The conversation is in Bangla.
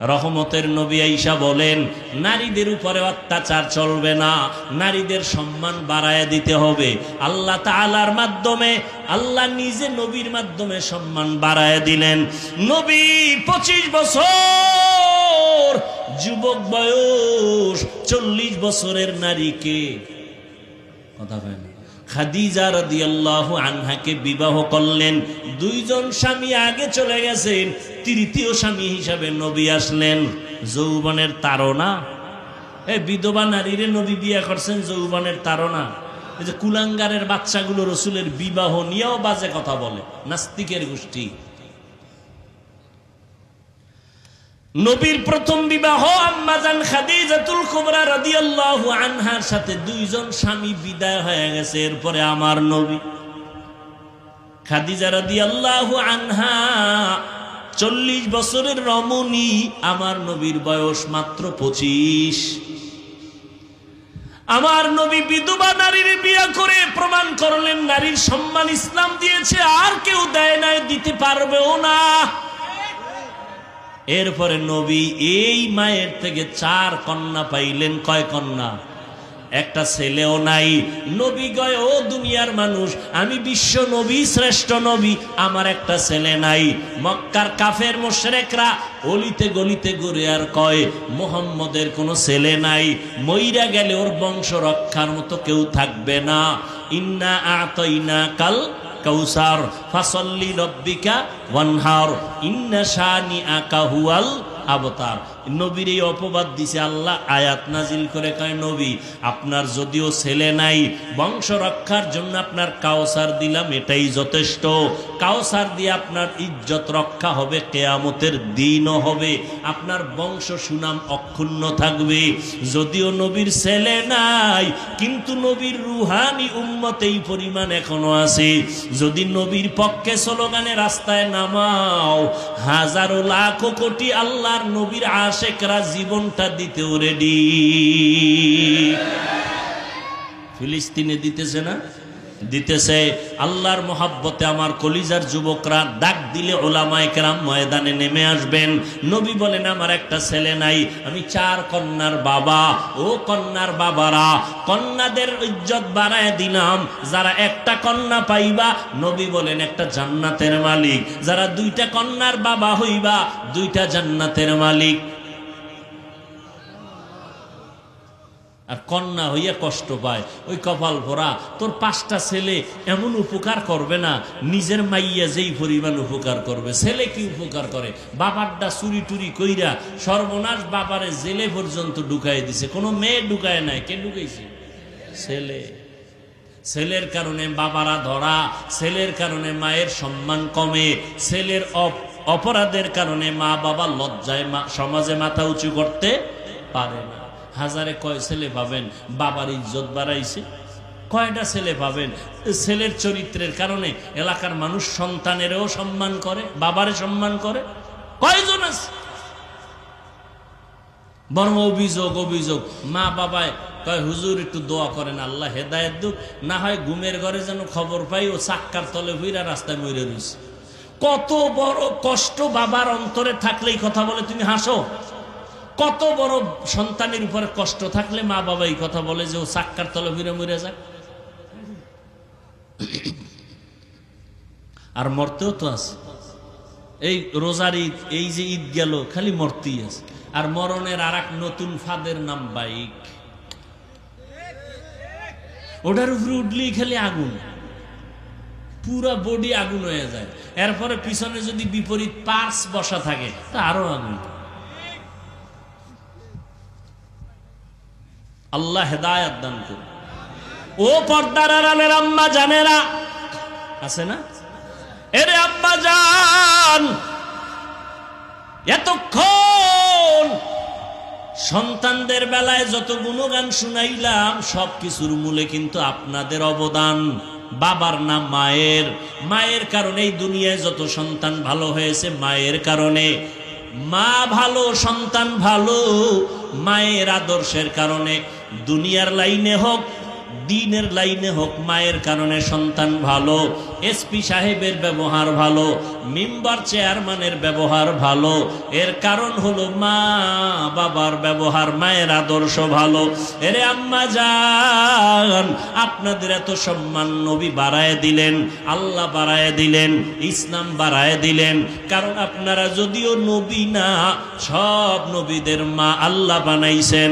রহমতের নবী আইসা বলেন, নারীদের উপরে অত্যাচার চলবে না, নারীদের সম্মান বাড়ায় দিতে হবে। আল্লাহ তাআলার মাধ্যমে, আল্লাহ নিজে নবীর মাধ্যমে সম্মান বাড়ায় দিলেন। নবী পঁচিশ বছর, যুবক বয়স চল্লিশ বছরের নারীকে, কথা হয় না। খাদিজা রাদিয়াল্লাহু আনহাকে বিবাহ করলেন। দুইজন স্বামী আগে চলে গেছেন, তৃতীয় স্বামী হিসাবে নবী আসলেন। যৌবনের তারা এ বিধবা নারীরে নবী বিয়া করছেন, যৌবনের তারা এই যে কুলাঙ্গারের বাচ্চাগুলো রসুলের বিবাহ নিয়েও বাজে কথা বলে, নাস্তিকের গোষ্ঠী। নবীর প্রথম বিবাহ আম্মাজান খাদিজাতুল কুবরা রাদিয়াল্লাহু আনহার সাথে দুইজন স্বামী বিদায় হয়ে গেছে, এরপরে আমার নবী। খাদিজা রাদিয়াল্লাহু আনহা চল্লিশ বছরের রমণী, আমার নবীর বয়স মাত্র পঁচিশ। আমার নবী বিধবা নারীর বিয়ে করে প্রমাণ করলেন, নারীর সম্মান ইসলাম দিয়েছে, আর কেউ দেয় নাই, দিতে পারবেও না। এরপরে নবী এই মায়ের থেকে চার কন্যা পাইলেন। কয় কন্যা? একটা ছেলেও নাই। নবী গয় ও দুনিয়ার মানুষ, আমি বিশ্ব নবী, শ্রেষ্ঠ নবী, আমার একটা ছেলে নাই। মক্কার কাফের মোশরেকরা অলিতে গলিতে ঘুরে আর কয়, মোহাম্মদের কোনো ছেলে নাই। মইরা গেলে ওর বংশ রক্ষার মতো কেউ থাকবে না। ইন্না আতইনা কাল কৌসার ফাসল্লি রব্বিকা ওয়ানহার ইন্না শানি আকা নবীর এই অপবাদ দিছে, আল্লাহ আয়াত নাজিল করে কয়, নবী, আপনার যদিও ছেলে নাই, বংশ রক্ষার জন্য আপনার কাউসার দিলাম, এটাই যথেষ্ট। কাউসার দিয়ে আপনার ইজ্জত রক্ষা হবে, কেয়ামতের দিনও হবে, আপনার বংশ সুনাম অক্ষুণ্ণ থাকবে। যদিও নবীর ছেলে নাই, কিন্তু নবীর রুহানি উম্মত এই পরিমাণ এখনও আছে। যদি নবীর পক্ষে স্লোগানে রাস্তায় নামাও, হাজারো লাখো কোটি আল্লাহর নবীর আশেকরা জীবনটা দিতেও রেডি ফিলিস্তিনে দিতেছে না? দিতেছে। আল্লাহর মোহাব্বতে আমার কলিজার যুবকরা ডাক দিলে ওলামায় কেরাম ময়দানে নেমে আসবেন। নবী বলেন, আমার একটা ছেলে নাই, আমি চার কন্যার বাবা। ও কন্যার বাবারা, কন্যাদের ইজ্জত বাড়ায় দিলাম। যারা একটা কন্যা পাইবা, নবী বলেন, একটা জান্নাতের মালিক। যারা দুইটা কন্যার বাবা হইবা, দুইটা জান্নাতের মালিক। আর কন্যা হইয়া কষ্ট পায়। ওই কপাল ভরা, তোর পাঁচটা ছেলে এমন উপকার করবে না, নিজের মাইয়া যেই পরিমাণ উপকার করবে, ছেলে কি উপকার করে? বাবারটা চুরি টুরি কইরা সর্বনাশ বাবারে জেলে পর্যন্ত ঢুকাই দিছে। কোনো মেয়ে ঢুকায় নাই। কে ঢুকাইছে? ছেলে। ছেলের কারণে বাবারা ধরা, ছেলের কারণে মায়ের সম্মান কমে, ছেলের অপ- অপরাধের কারণে মা বাবা লজ্জায় সমাজে মাথা উঁচু করতে পারে না। হাজারে কয় ছেলে পাবেন, বাবার ইজ্জত বাড়াইছে। কয়টা ছেলে পাবেন? ছেলের চরিত্রের কারণে এলাকার মানুষ সন্তানেরও সম্মান করে, বাবারে সম্মান করে। কয়জন আছে? বরং অভিযোগ অভিযোগ। মা বাবায় কয়, হুজুর, একটু দোয়া করেন, আল্লাহ হেদায়ত দুক। না হয় ঘুমের ঘরে যেন খবর পাই, ও চাক্কার তলে হইরা রাস্তায় মরে রয়েছে কত বড় কষ্ট বাবার অন্তরে থাকলেই কথা বলে, তুমি হাসো। কত বড় সন্তানের উপরে কষ্ট থাকলে মা বাবা এই কথা বলে যে ও চাক্কার তলে হইরা মরে যাক। আর মরতেও তো আছে। এই রোজার ঈদ, এই যে ঈদ গেল, খালি মরতেই আছে। আর মরণের আর নতুন ফাদের নাম বাইক। ওটার উপরে উঠলেই খালি আগুন। পুরা বডি আগুন হয়ে যায়। এরপরে পিছনে যদি বিপরীত পার্স বসা থাকে, তা আরও আগুন। আল্লাহ হেদায়াত দান করুন। ও পর্দার আড়ালের আম্মা জানেরা, আছে না? এরে আম্মা জান, এতক্ষণ সন্তানদের বেলায় যত গুণগান শুনাইলাম, সব কিছুর মূলে কিন্তু আপনাদের অবদান। বাবার নাম মায়ের। মায়ের কারণে এই দুনিয়ায় যত সন্তান ভালো হয়েছে, মায়ের কারণে। মা ভালো সন্তান ভালো মায়ের আদর্শের কারণে দুনিয়ার লাইনে হোক দিনের লাইনে হোক, মায়ের কারণে সন্তান ভালো, এসপি সাহেবের ব্যবহার ভালো, মেম্বার চেয়ারম্যানের ব্যবহার ভালো, এর কারণ হলো মা বাবার ব্যবহার, মায়ের আদর্শ ভালো। এরে আম্মা যান আপনাদের এত সম্মান নবী বাড়ায় দিলেন, আল্লাহ বাড়ায় দিলেন, ইসলাম বাড়ায় দিলেন, কারণ আপনারা যদিও নবী না, সব নবীদের মা আল্লাহ বানাইছেন।